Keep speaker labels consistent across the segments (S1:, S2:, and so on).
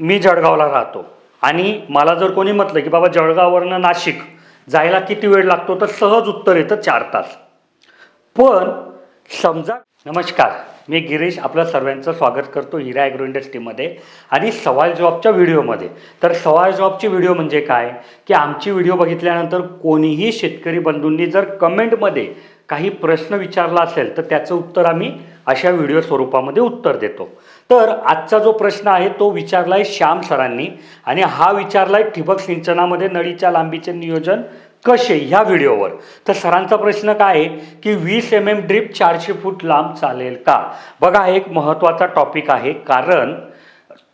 S1: मी जळगावला राहतो. आणि मला जर कोणी म्हटलं की बाबा जळगाववरनं नाशिक जायला किती वेळ लागतो? तर सहज उत्तर येतं चार तास. पण समजा नमस्कार मी गिरीश आपल्या सर्वांचं स्वागत करतो हिरा ॲग्रो इंडस्ट्रीमध्ये आणि सवाल जॉबच्या व्हिडिओमध्ये तर सवाल जॉबची व्हिडिओ म्हणजे काय? की आमची व्हिडिओ बघितल्यानंतर कोणीही शेतकरी बंधूंनी जर कमेंटमध्ये काही प्रश्न विचारला असेल तर त्याचं उत्तर आम्ही अशा व्हिडिओ स्वरूपामध्ये उत्तर देतो. तर आजचा जो प्रश्न आहे तो विचारला आहे श्याम सरांनी आणि हा विचारला आहे ठिबक सिंचनामध्ये नळीच्या लांबीचे नियोजन कसे ह्या व्हिडिओवर. तर सरांचा प्रश्न काय आहे की वीस एम एम ड्रीप चारशे फूट लांब चालेल का? बघा हा एक महत्त्वाचा टॉपिक आहे. कारण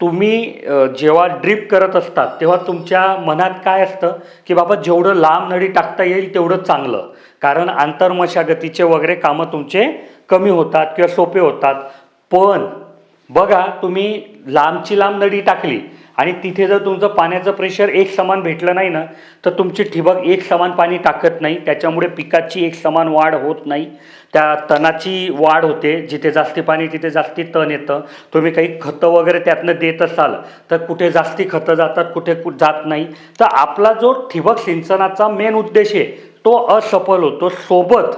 S1: तुम्ही जेव्हा ड्रिप करत असतात तेव्हा तुमच्या मनात काय असतं की बाबा जेवढं लांब नळी टाकता येईल तेवढं चांगलं. कारण आंतरमशागतीचे वगैरे कामं तुमचे कमी होतात किंवा सोपे होतात. पण बघा तुम्ही लांबची लांब नडी टाकली आणि तिथे जर तुमचं पाण्याचं प्रेशर एक समान भेटलं नाही ना तर तुमची ठिबक एक समान पाणी टाकत नाही. त्याच्यामुळे पिकाची एक समान वाढ होत नाही. त्या तणाची वाढ होते. जिथे जास्ती पाणी तिथे जास्ती तण येतं. तुम्ही काही खतं वगैरे त्यातनं देत असाल तर कुठे जास्ती खतं जातात कुठे कुठे जात नाही. तर आपला जो ठिबक सिंचनाचा मेन उद्देश आहे तो असफल होतो सोबत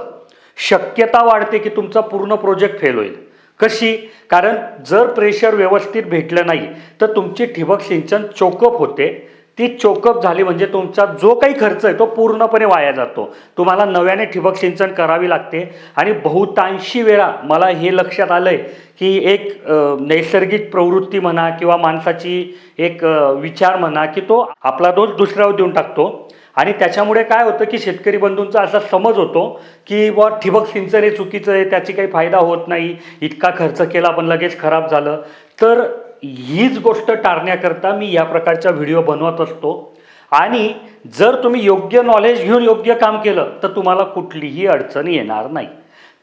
S1: शक्यता वाढते की तुमचा पूर्ण प्रोजेक्ट फेल होईल. कशी? कारण जर प्रेशर व्यवस्थित भेटलं नाही तर तुमची ठिबक सिंचन चोकअप होते. ती चोकअप झाली म्हणजे तुमचा जो काही खर्च आहे तो पूर्णपणे वाया जातो. तुम्हाला नव्याने ठिबक सिंचन करावी लागते. आणि बहुतांशी वेळा मला हे लक्षात आलं आहे की एक नैसर्गिक प्रवृत्ती म्हणा किंवा माणसाची एक विचार म्हणा की तो आपला दोष दुसऱ्यावर देऊन टाकतो. आणि त्याच्यामुळे काय होतं की शेतकरी बंधूंचा असा समज होतो की बुवा ठिबक सिंचन हे चुकीचं आहे त्याची काही फायदा होत नाही इतका खर्च केला पण लगेच खराब झालं. तर हीच गोष्ट टाळण्याकरता मी या प्रकारच्या व्हिडिओ बनवत असतो. आणि जर तुम्ही योग्य नॉलेज घेऊन योग्य काम केलं तर तुम्हाला कुठलीही अडचण येणार नाही.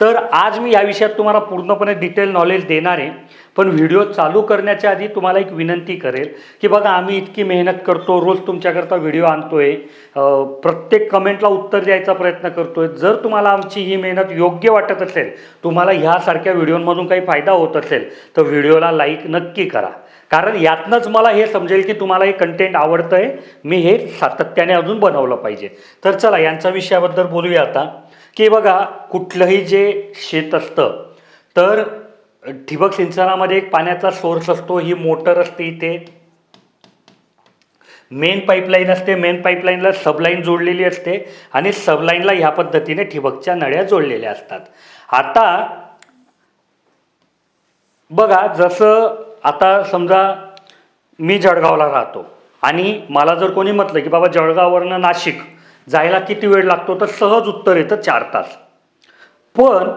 S1: तर आज मी या विषयात तुम्हाला पूर्णपणे डिटेल नॉलेज देणार आहे. पण व्हिडिओ चालू करण्याच्या आधी तुम्हाला एक विनंती करेल की बघा आम्ही इतकी मेहनत करतो रोज तुमच्याकरता व्हिडिओ आणतोय. आहे प्रत्येक कमेंटला उत्तर द्यायचा प्रयत्न करतोय. जर तुम्हाला आमची ही मेहनत योग्य वाटत असेल तुम्हाला ह्यासारख्या व्हिडिओमधून काही फायदा होत असेल तर व्हिडिओला लाईक नक्की करा. कारण यातनंच मला हे समजेल की तुम्हाला हे कंटेंट आवडतंय. मी हे सातत्याने अजून बनवलं पाहिजे. तर चला यांच्या विषयाबद्दल बोलूया आता. की बघा कुठलंही जे शेत असतं तर ठिबक सिंचनामध्ये एक पाण्याचा सोर्स असतो ही मोटर असते इथे. मेन पाईपलाईन असते मेन पाईपलाईनला सबलाईन जोडलेली असते आणि सबलाईनला ह्या पद्धतीने ठिबकच्या नळ्या जोडलेल्या असतात. आता बघा जसं आता समजा मी जळगावला राहतो आणि मला जर कोणी म्हटलं की बाबा जळगाववरनं नाशिक जायला किती वेळ लागतो तर सहज उत्तर येतं चार तास. पण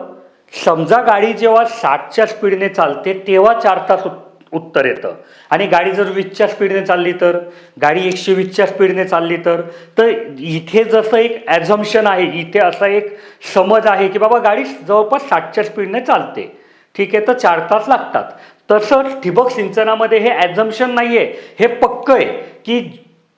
S1: समजा गाडी जेव्हा साठच्या स्पीडने चालते तेव्हा चार तास उत्तर येतं. आणि गाडी जर वीसच्या स्पीडने चालली तर गाडी एकशे वीसच्या स्पीडने चालली तर तर इथे जसं एक ॲझम्शन आहे इथे असा एक समज आहे की बाबा गाडी जवळपास साठच्या स्पीडने चालते. ठीक आहे तर चार तास लागतात. तसंच ठिबक सिंचनामध्ये हे ॲझम्शन नाही आहे हे पक्क आहे की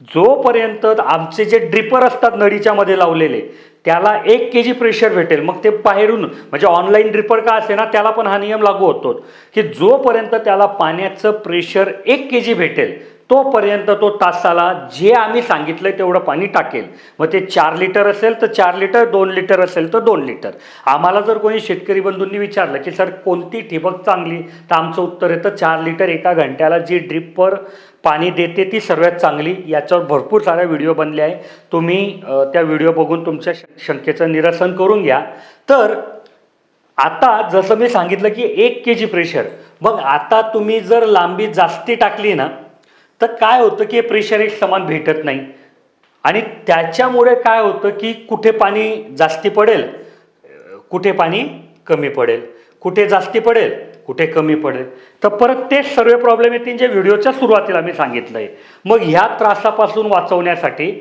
S1: जोपर्यंत आमचे जे ड्रिपर असतात नळीच्या मध्ये लावलेले त्याला एक के जी प्रेशर भेटेल. मग ते बाहेरून म्हणजे ऑनलाईन ड्रिपर का असे ना त्याला पण हा नियम लागू होतो. की जोपर्यंत त्याला पाण्याचं प्रेशर एक के जी भेटेल तोपर्यंत तो तासाला जे आम्ही सांगितलं तेवढं पाणी टाकेल. मग ते चार लिटर असेल तर चार लिटर दोन लिटर असेल तर दोन लिटर. आम्हाला जर कोणी शेतकरी बंधूंनी विचारलं की सर कोणती ठिबक चांगली? तर आमचं उत्तर येतं चार लिटर एका घंट्याला जी ड्रिपवर पाणी देते ती सर्वात चांगली. याच्यावर भरपूर साऱ्या व्हिडिओ बनले आहे. तुम्ही त्या व्हिडिओ बघून तुमच्या श- शंकेचं निरसन करून घ्या. तर आता जसं मी सांगितलं की एक के जी प्रेशर. मग आता तुम्ही जर लांबी जास्ती टाकली ना तर काय होतं की प्रेशर एक समान भेटत नाही. आणि त्याच्यामुळे काय होतं की कुठे पाणी जास्ती पडेल कुठे पाणी कमी पडेल कुठे जास्ती पडेल कुठे कमी पडेल. तर परत तेच सर्व प्रॉब्लेम येतील जे व्हिडिओच्या सुरुवातीला मी सांगितलं आहे. मग ह्या त्रासापासून वाचवण्यासाठी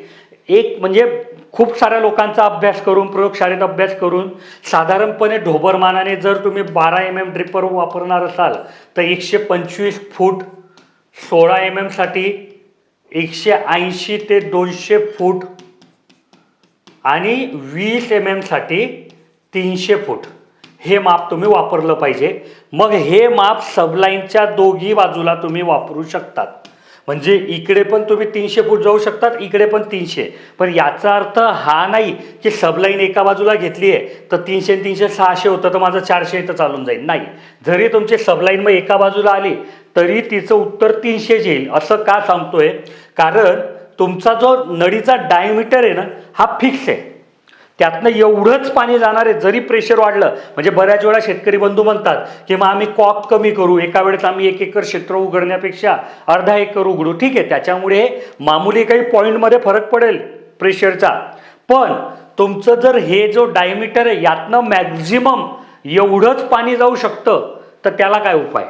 S1: एक म्हणजे खूप साऱ्या लोकांचा अभ्यास करून प्रयोगशाळेत अभ्यास करून साधारणपणे ढोबरमानाने जर तुम्ही बारा एम एम ड्रिपर वापरणार असाल तर एकशे पंचवीस फूट सोळा एम एमसाठी एकशे ऐंशी ते दोनशे फूट आणि वीस एम एमसाठी तीनशे फूट. हे माप तुम्ही वापरलं पाहिजे. मग हे माप सबलाईनच्या दोघी बाजूला तुम्ही वापरू शकतात. म्हणजे इकडे पण तुम्ही तीनशे फूट जाऊ शकतात इकडे पण तीनशे. पण याचा अर्थ हा नाही की सबलाईन एका बाजूला घेतली आहे तर तीनशे आणि तीनशे सहाशे होतं तर माझं चारशे इथं चालून जाईल. नाही. जरी तुमची सबलाईन मग एका बाजूला आली तरी तिचं उत्तर तीनशेच येईल असं का सांगतोय? कारण तुमचा जो नळीचा डायमीटर आहे ना हा फिक्स आहे. त्यातनं एवढंच पाणी जाणार आहे जरी प्रेशर वाढलं म्हणजे बऱ्याच वेळा शेतकरी बंधू म्हणतात की मग आम्ही कॉप कमी करू एका वेळेस आम्ही एक एकर क्षेत्र उघडण्यापेक्षा अर्धा एकर उघडू. ठीक आहे त्याच्यामुळे मामुली काही पॉईंटमध्ये फरक पडेल प्रेशरचा पण तुमचं जर हे जो डायमीटर आहे यातनं मॅक्झिमम एवढंच पाणी जाऊ शकतं तर त्याला काय उपाय?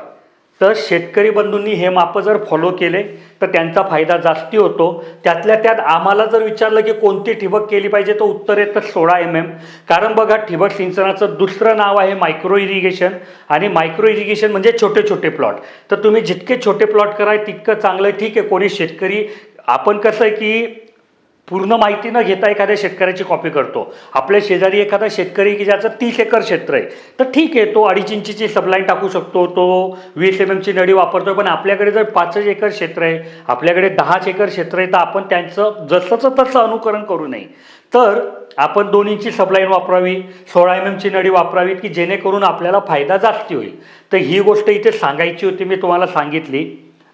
S1: तर शेतकरी बंधूंनी हे मापं जर फॉलो केले तर त्यांचा फायदा जास्ती होतो त्यातल्या त्यात आम्हाला जर विचारलं की कोणती ठिबक केली पाहिजे तर उत्तर येतं सोळा एम एम कारण बघा ठिबक सिंचनाचं दुसरं नाव आहे मायक्रो इरिगेशन आणि मायक्रो इरिगेशन म्हणजे छोटे छोटे प्लॉट तर तुम्ही जितके छोटे प्लॉट कराय तितकं चांगलं आहे. ठीक आहे कोणी शेतकरी आपण कसं आहे की पूर्ण माहिती न घेता एखाद्या शेतकऱ्याची कॉपी करतो. आपल्या शेजारी एखादा शेतकरी की ज्याचं तीस एकर क्षेत्र आहे तर ठीक आहे तो अडीच इंचीची सबलाईन टाकू शकतो तो वीस एम एमची नळी वापरतो पण आपल्याकडे जर पाचच एकर क्षेत्र आहे आपल्याकडे दहाच एकर क्षेत्र आहे तर आपण त्यांचं जसंचं तसं अनुकरण करू नये. तर आपण दोन इंची सबलाईन वापरावी सोळा एम एमची नळी वापरावी की जेणेकरून आपल्याला फायदा जास्ती होईल. तर ही गोष्ट इथे सांगायची होती मी तुम्हाला सांगितली.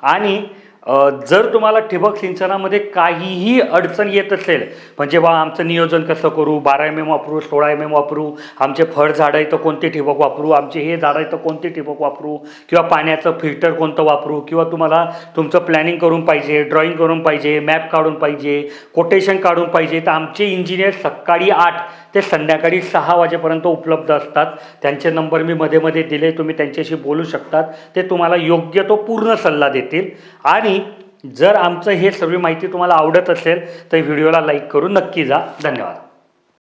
S1: आणि जर तुम्हाला ठिबक सिंचनामध्ये काहीही अडचण येत असेल म्हणजे बा आमचं नियोजन कसं करू बारा एम एम वापरू सोळा एम एम वापरू आमचे फळ झाडं आहे तर कोणते ठिबक वापरू आमचे हे झाडं आहे तर कोणते ठिबक वापरू किंवा पाण्याचं फिल्टर कोणतं वापरू किंवा तुम्हाला तुमचं प्लॅनिंग करून पाहिजे ड्रॉईंग करून पाहिजे मॅप काढून पाहिजे कोटेशन काढून पाहिजे तर आमचे इंजिनियर सकाळी आठ ते संध्याकाळी सहा वाजेपर्यंत उपलब्ध असतात. त्यांचे नंबर मी मध्ये मध्ये दिले तुम्ही त्यांच्याशी बोलू शकतात. ते तुम्हाला योग्य तो पूर्ण सल्ला देतील. आणि आणि जर आमचं हे सर्व माहिती तुम्हाला आवडत असेल तर व्हिडिओला लाईक करून नक्की जा. धन्यवाद.